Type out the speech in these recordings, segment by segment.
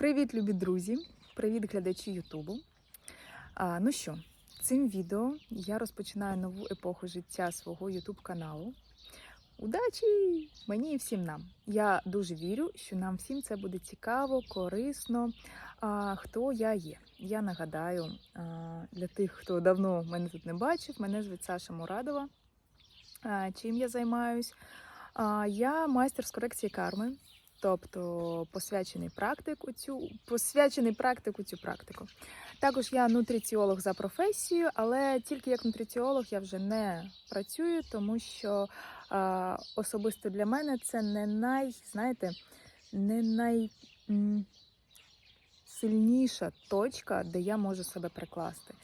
Привіт, любі друзі! Привіт, глядачі Ютубу. Ну що, цим відео я розпочинаю нову епоху життя свого Ютуб каналу. Удачі! Мені і всім нам. Я дуже вірю, що нам всім це буде цікаво, корисно. А, хто я є? Я нагадаю а, для тих, хто давно мене тут не бачив, мене звуть Саша Мурадова. А, чим я займаюсь? А, я майстер з корекції карми. Тобто посвячений практик у цю посвячений практик у цю практику. Також я нутриціолог за професією, але тільки як нутриціолог я вже не працюю, тому що а, особисто для мене це не най, знаєте, не най м, сильніша точка, де я можу себе прикласти.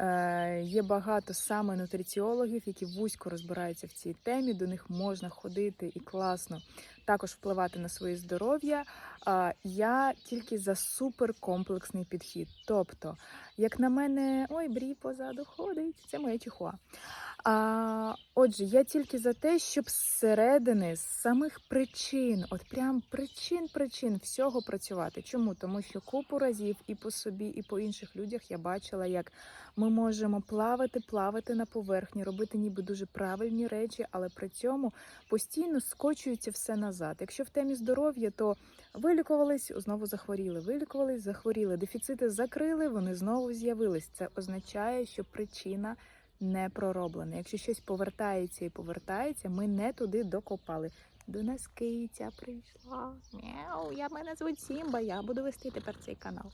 Е, є багато саме нутриціологів, які вузько розбираються в цій темі. До них можна ходити і класно також впливати на своє здоров'я. Я тільки за суперкомплексний підхід. Тобто, як на мене, ой, брі позаду ходить, це моя чихуа. А, Отже, я тільки за те, щоб зсередини, з самих причин, от прям причин причин всього працювати. Чому? Тому що купу разів і по собі, і по інших людях я бачила, як ми можемо плавати, плавати на поверхні, робити ніби дуже правильні речі, але при цьому постійно скочується все назад. Якщо в темі здоров'я, то вилікувались, знову захворіли, вилікувались, захворіли, дефіцити закрили, вони знову з'явились. Це означає, що причина не пророблена. Якщо щось повертається і повертається, ми не туди докопали. До нас киця прийшла. Мяу, я мене звуть Сімба, я буду вести тепер цей канал.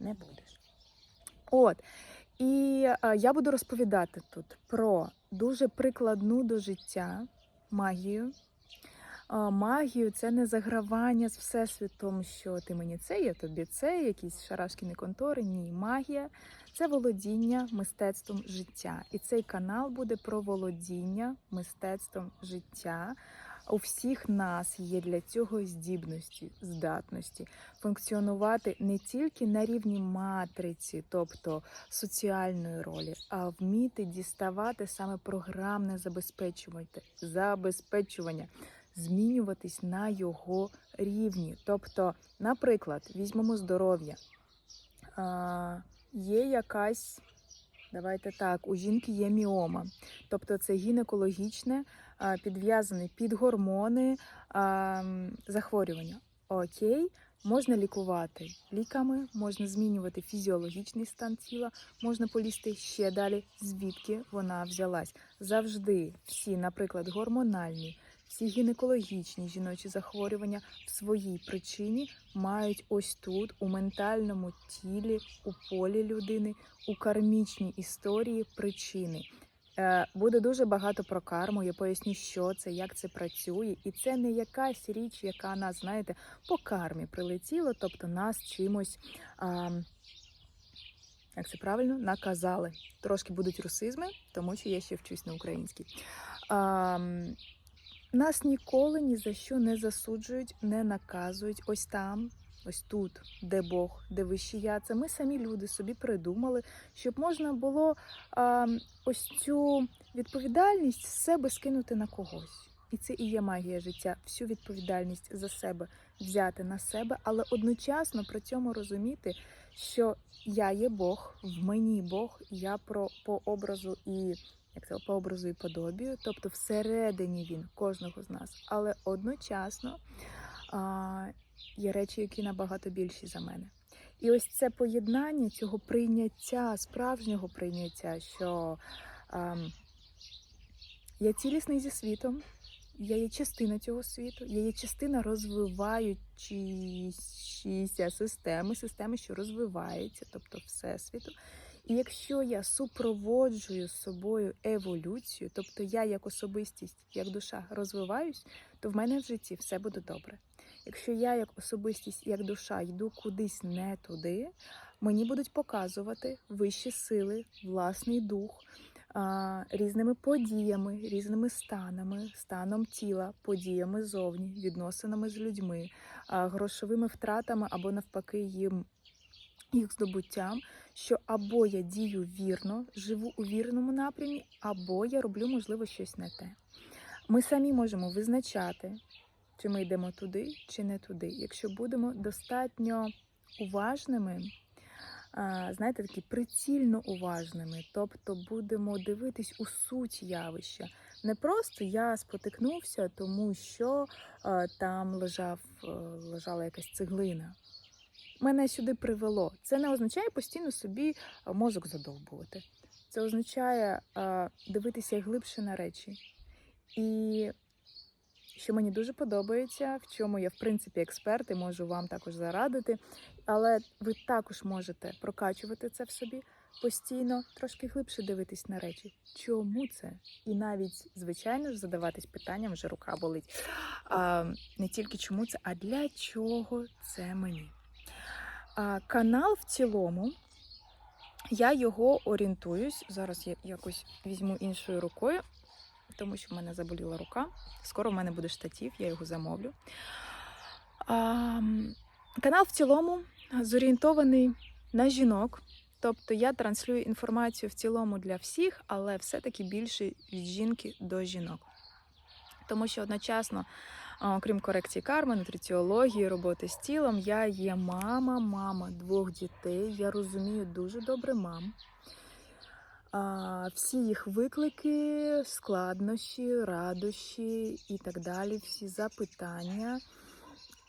Не будеш. От. І е, я буду розповідати тут про дуже прикладну до життя магію. Магію це не загравання з всесвітом, що ти мені це, я тобі це, якісь шарашкіні контори. Ні, магія це володіння мистецтвом життя. І цей канал буде про володіння мистецтвом життя. У всіх нас є для цього здібності, здатності функціонувати не тільки на рівні матриці, тобто соціальної ролі, а вміти діставати саме програмне забезпечування, змінюватись на його рівні. Тобто, наприклад, візьмемо здоров'я. Є якась. Давайте так, у жінки є міома, тобто це гінекологічне, підв'язане під гормони захворювання. Окей, можна лікувати ліками, можна змінювати фізіологічний стан тіла, можна полізти ще далі, звідки вона взялась. Завжди всі, наприклад, гормональні, всі гінекологічні жіночі захворювання в своїй причині мають ось тут, у ментальному тілі, у полі людини, у кармічній історії причини. Е, Буде дуже багато про карму. Я поясню, що це, як це працює, і це не якась річ, яка нас, знаєте, по кармі прилетіла, тобто нас чимось. А, як це правильно, наказали. Трошки будуть русизми, тому що я ще вчусь на українській. А, нас ніколи ні за що не засуджують, не наказують. Ось там, ось тут, де Бог, де вищі я. Це ми самі люди собі придумали, щоб можна було а, ось цю відповідальність з себе скинути на когось. І це і є магія життя, всю відповідальність за себе взяти на себе, але одночасно при цьому розуміти, що я є Бог, в мені Бог, я про по образу і як це по образу і подобію, тобто всередині він кожного з нас, але одночасно а, є речі, які набагато більші за мене. І ось це поєднання цього прийняття, справжнього прийняття, що а, я цілісний зі світом, я є частина цього світу, я є частина розвиваючися системи, системи, що розвивається, тобто всесвіту. І якщо я супроводжую з собою еволюцію, тобто я як особистість, як душа розвиваюсь, то в мене в житті все буде добре. Якщо я як особистість, як душа йду кудись не туди, мені будуть показувати вищі сили, власний дух. Різними подіями, різними станами, станом тіла, подіями зовні, відносинами з людьми, грошовими втратами або навпаки їм їх здобуттям, що або я дію вірно, живу у вірному напрямі, або я роблю, можливо, щось не те. Ми самі можемо визначати, чи ми йдемо туди, чи не туди. Якщо будемо достатньо уважними. Знаєте, такі прицільно уважними, тобто будемо дивитись у суть явища. Не просто я спотикнувся, тому що там лежав, лежала якась цеглина. Мене сюди привело. Це не означає постійно собі мозок задовбувати. Це означає е, дивитися глибше на речі. І що мені дуже подобається, в чому я, в принципі, експерт і можу вам також зарадити. Але ви також можете прокачувати це в собі постійно, трошки глибше дивитись на речі. Чому це? І навіть, звичайно ж, задаватись питанням, вже рука болить. А, не тільки чому це, а для чого це мені. А, канал в цілому. Я його орієнтуюсь. Зараз я якось візьму іншою рукою, тому що в мене заболіла рука. Скоро в мене буде штатів, я його замовлю. А, канал в цілому зорієнтований на жінок. Тобто я транслюю інформацію в цілому для всіх, але все-таки більше від жінки до жінок. Тому що одночасно, окрім корекції карми, нутриціології, роботи з тілом, я є мама, мама двох дітей. Я розумію дуже добре мам. Всі їх виклики, складнощі, радощі і так далі, всі запитання.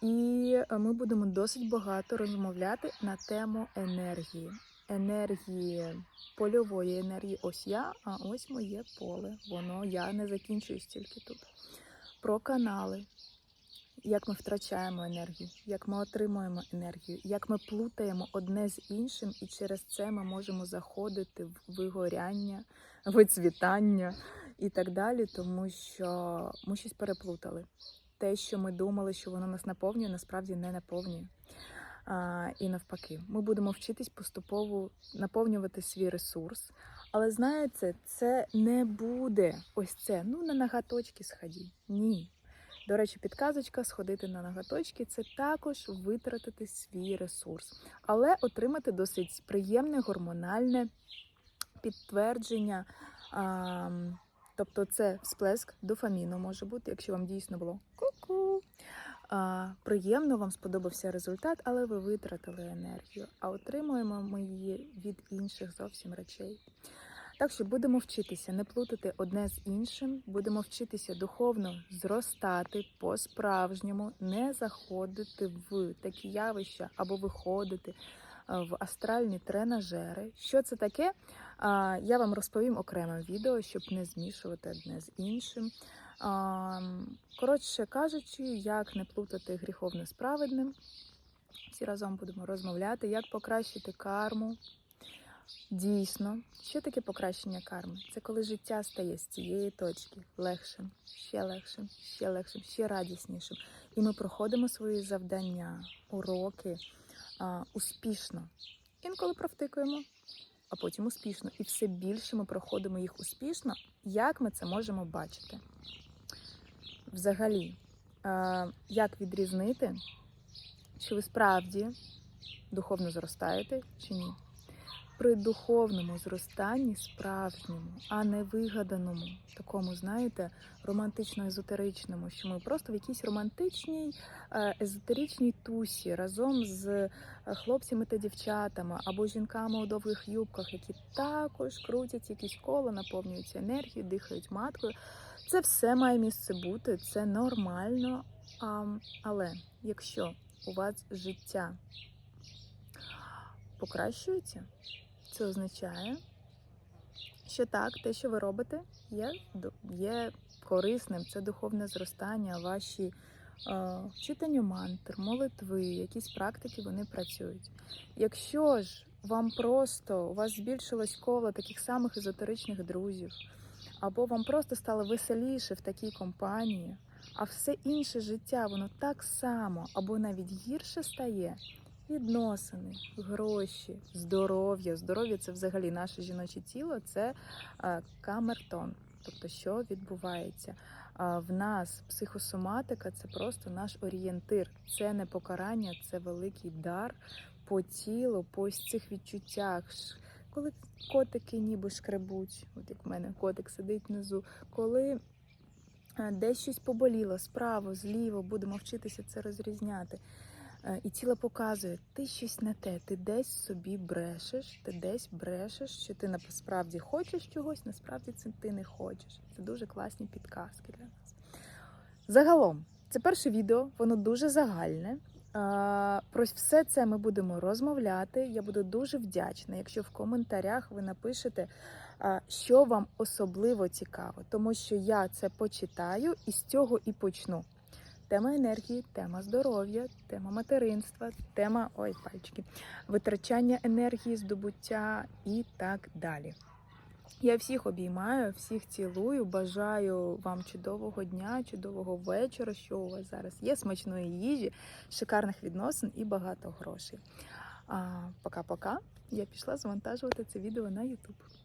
І е, ми будемо досить багато розмовляти на тему енергії. Енергії, польової енергії. Ось я, а ось моє поле. Воно я не закінчуюсь тільки тут. Про канали, як ми втрачаємо енергію, як ми отримуємо енергію, як ми плутаємо одне з іншим, і через це ми можемо заходити в вигоряння, вицвітання і так далі, тому що ми щось переплутали. Те, що ми думали, що воно нас наповнює, насправді не наповнює. А, і навпаки, ми будемо вчитись поступово наповнювати свій ресурс. Але знаєте, це не буде ось це. Ну, на ноготочки сході. Ні. До речі, підказочка сходити на ноготочки це також витратити свій ресурс, але отримати досить приємне гормональне підтвердження. А, тобто, це всплеск дофаміну може бути, якщо вам дійсно було ку-ку. Приємно, вам сподобався результат, але ви витратили енергію, а отримуємо ми її від інших зовсім речей. Так що будемо вчитися не плутати одне з іншим, будемо вчитися духовно зростати по-справжньому, не заходити в такі явища або виходити е, в астральні тренажери. Що це таке? Я вам розповім окреме відео, щоб не змішувати одне з іншим. Коротше кажучи, як не плутати гріховне з праведним. Всі разом будемо розмовляти, як покращити карму. Дійсно, що таке покращення карми? Це коли життя стає з цієї точки легшим, ще легшим, ще легшим, ще радіснішим. І ми проходимо свої завдання, уроки а, успішно. Інколи провтикуємо, а потім успішно. І все більше ми проходимо їх успішно. Як ми це можемо бачити? Взагалі, як відрізнити, чи ви справді духовно зростаєте чи ні? при духовному зростанні справжньому, а не вигаданому, такому, знаєте, романтично-езотеричному, що ми просто в якійсь романтичній е, езотеричній тусі разом з е, хлопцями та дівчатами або жінками у довгих юбках, які також крутять якісь коло, наповнюються енергією, дихають маткою. Це все має місце бути, це нормально. А, Але якщо у вас життя покращується, це означає, що так, те, що ви робите, є є корисним, це духовне зростання, ваші е, читання мантр, молитви, якісь практики вони працюють. Якщо ж вам просто у вас збільшилось коло таких самих езотеричних друзів, або вам просто стало веселіше в такій компанії, а все інше життя, воно так само або навіть гірше стає. Відносини, гроші, здоров'я. Здоров'я це взагалі наше жіноче тіло, це а, камертон. Тобто, що відбувається? В нас психосоматика це просто наш орієнтир. Це не покарання, це великий дар по тілу, по цих відчуттях. Коли котики ніби шкребуть, от як в мене котик сидить внизу, коли десь щось поболіло справа, зліво, будемо вчитися це розрізняти. Е, І тіло показує, ти щось не те, ти десь собі брешеш, ти десь брешеш, що ти насправді хочеш чогось, насправді це ти не хочеш. Це дуже класні підказки для нас. Загалом, це перше відео, воно дуже загальне. Про все це ми будемо розмовляти. Я буду дуже вдячна, якщо в коментарях ви напишете, що вам особливо цікаво, тому що я це почитаю і з цього і почну. Тема енергії, тема здоров'я, тема материнства, тема ой, пальчики, витрачання енергії, здобуття і так далі. Я всіх обіймаю, всіх цілую. Бажаю вам чудового дня, чудового вечора, що у вас зараз є, смачної їжі, шикарних відносин і багато грошей. Пока-пока. Я пішла завантажувати це відео на YouTube.